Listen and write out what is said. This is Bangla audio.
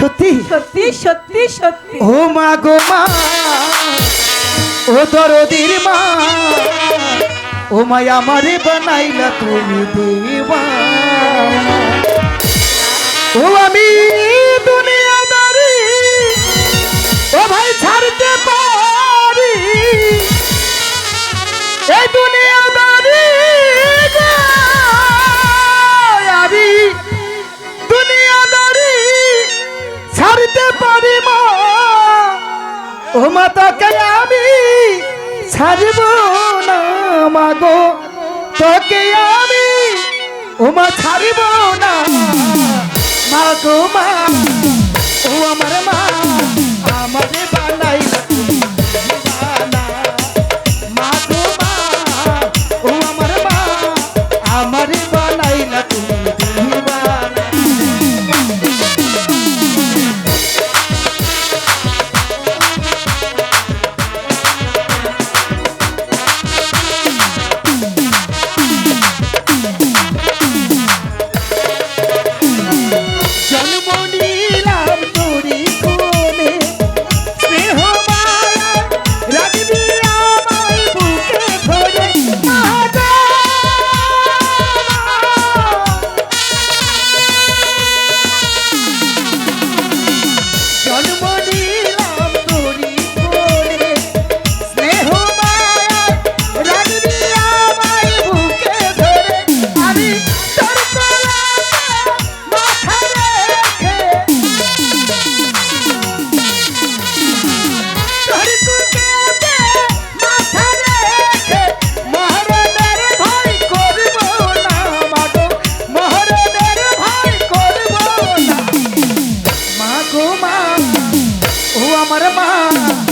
সত্যি? সত্যি সত্যি সত্যি। ও মা গো মা ও দরদির মা ও মা আমার বানাইলা তুমি দেবা। ও আমি ও মাতাকে আমি ছাড়ব না মাগো, তোকে আমি ওমা ছাড়ব না মাগো মা, ও আমার মা। மரபா?